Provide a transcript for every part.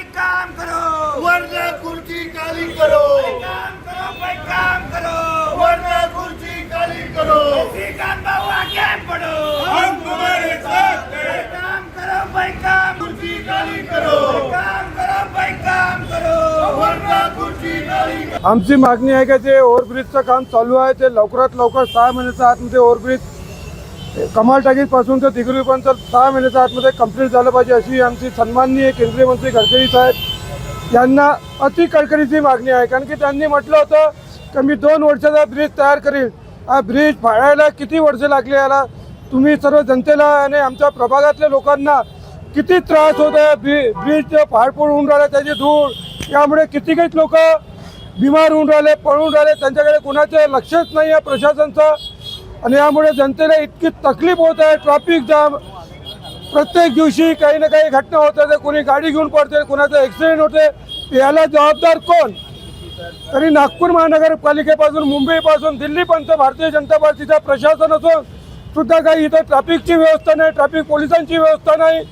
भाई काम करो। वरना कुर्सी काली करो। काम करो भाई काम करो। वरना कुर्सी काली करो। काम करो काम काली करो। काम करो काम करो। काली करो। आमची मागणी आहे का जे ओव्हरब्रिजचं काम चालू आहे ते लवकरात लवकर सहा महिन्याच्या आतमध्ये ओव्हरब्रिज कमाल टाकीजपासून ते दिगरीपर्यंत सहा महिन्याच्या आतमध्ये कंप्लीट झालं पाहिजे अशी आमची सन्माननीय केंद्रीय मंत्री गडकरी साहेब यांना अति कडकडीची मागणी आहे. कारण की त्यांनी म्हटलं होतं की मी दोन वर्षाचा ब्रिज तयार करील हा ब्रिज फाळायला किती वर्ष लागले याला? तुम्ही सर्व जनतेला आणि आमच्या प्रभागातल्या लोकांना किती त्रास होत आहे? ब्रि ब्रिज पाडपोड होऊन राहिला त्याची धूळ. यामुळे काही लोक बिमार होऊन राहिले पळून राहिले. त्यांच्याकडे कोणाचं लक्षच नाही आहे प्रशासनचं. आणि यामुळे जनतेला इतकी तकलीफ होत आहे ट्रॅफिक जाम प्रत्येक दिवशी काही ना काही घटना होतात कोणी गाडी घेऊन पडते कोणाचा ॲक्सिडेंट होते याला जबाबदार कोण? तरी नागपूर महानगरपालिकेपासून मुंबईपासून दिल्लीपर्यंत भारतीय जनता पार्टीचा प्रशासन असून सुद्धा काही इथं ट्रॅफिकची व्यवस्था नाही ट्रॅफिक पोलिसांची व्यवस्था नाही.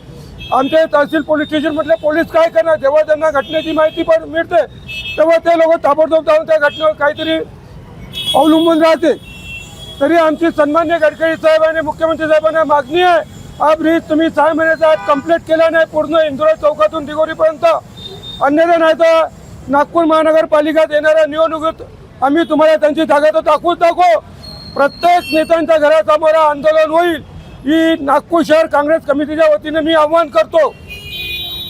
आमचे तहसील पोलीस स्टेशनमधले पोलीस काय करणार? जेव्हा त्यांना घटनेची माहिती पण मिळते तेव्हा ते लोक ताबडतोब जाऊन त्या घटनेवर काहीतरी अवलंबून राहते तरी आमची सन्मान्य गडकरी साहेब आणि मुख्यमंत्री साहेबांना मागणी आहे. हा ब्रिज तुम्ही सहा महिन्याचा आत कंप्लीट केला नाही पूर्ण इंदोरा चौकातून दिगोरीपर्यंत अन्यथा नाही तर नागपूर महानगरपालिकेत येणाऱ्या निवडणुकीत आम्ही तुम्हाला त्यांची जागा तर दाखवूच दाखवू प्रत्येक नेत्यांच्या घरासमोर आंदोलन होईल. ही नागपूर शहर काँग्रेस कमिटीच्या वतीने मी आव्हान करतो.